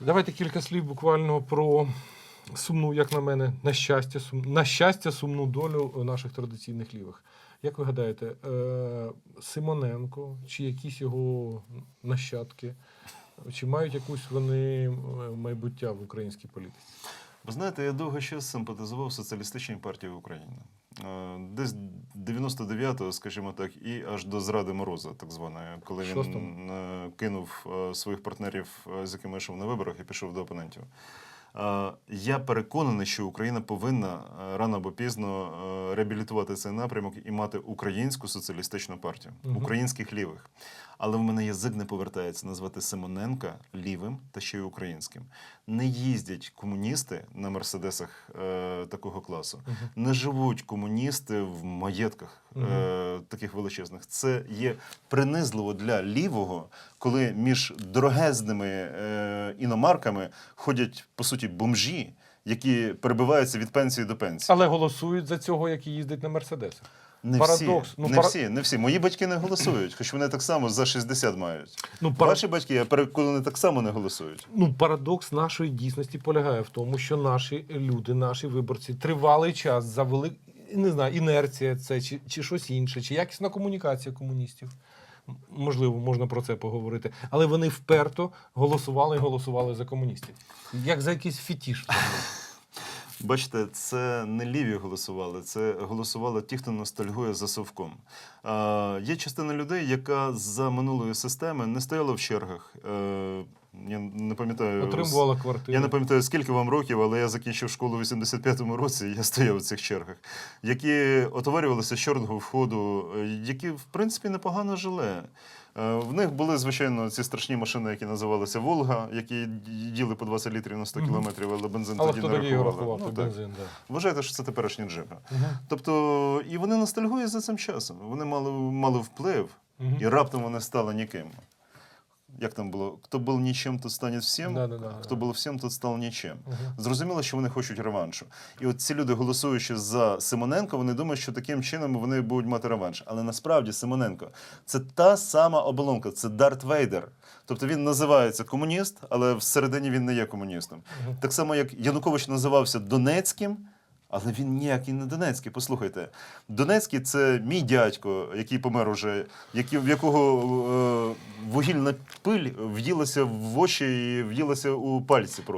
Давайте кілька слів буквально про сумну, як на мене, на щастя, сум... на щастя, сумну долю наших традиційних лівих. Як ви гадаєте, е, Симоненко чи якісь його нащадки, чи мають якусь вони е, майбуття в українській політиці? Ви знаєте, я довго час симпатизував соціалістичній партії України. Е, Десь 99-го, скажімо так, і аж до зради Мороза, так званої, коли він Шостому. е, кинув е, своїх партнерів, з якими йшов на виборах, і пішов до опонентів. Я переконаний, що Україна повинна рано або пізно реабілітувати цей напрямок і мати українську соціалістичну партію, українських лівих. Але в мене язик не повертається назвати Симоненка лівим та ще й українським. Не їздять комуністи на мерседесах е, такого класу, Мгм. не живуть комуністи в маєтках е, таких величезних. Це є принизливо для лівого, коли між дорогезними е, іномарками ходять по суті бомжі, які перебиваються від пенсії до пенсії. Але голосують за цього, який їздить на Мерседесах. Не Парадокс. всі, Ну, не пара- всі, не всі. Мої батьки не голосують, хоч вони так само за 60 мають. Ну, пара... Ваші батьки, я переконаний, так само не голосують. Ну, парадокс нашої дійсності полягає в тому, що наші люди, наші виборці тривалий час за велик... не знаю, інерція це чи, чи щось інше, чи якісна комунікація комуністів. Можливо, можна про це поговорити. Але вони вперто голосували і голосували за комуністів. Як за якийсь фітіш. Бачите, це не ліві голосували, це голосували ті, хто ностальгує за совком. Е, є частина людей, яка за минулої системи не стояла в чергах. Е, я не пам'ятаю. Отримувала квартиру. Я не пам'ятаю, скільки вам років, але я закінчив школу в 85-му році, і я стояв у цих чергах, які отоварювалися з чорного входу, е, які, в принципі, непогано жили. Е, В них були, звичайно, ці страшні машини, які називалися Волга, які їли по 20 літрів на 100 кілометрів, але бензин Але тоді не рахували. рахував? Ну, так. бензин, да. Вважайте, що це теперішні джипи. Тобто, і вони ностальгують за цим часом. Вони мали, мали вплив, і раптом вони стали ніким. Як там було? Хто був нічим, тот стане всім, Да-да-да. хто був всім, тот став нічим. Мгм. Зрозуміло, що вони хочуть реваншу. І от ці люди, голосуючи за Симоненко, вони думають, що таким чином вони будуть мати реванш. Але насправді Симоненко це та сама оболонка, це Дарт Вейдер. Тобто він називається комуніст, але всередині він не є комуністом. Мгм. Так само, як Янукович називався Донецьким. Але він ніякий не Донецький. Послухайте, Донецький це мій дядько, який помер уже, який, в якого е, вугільна пиль в'їлася в очі і в'їлася у пальці.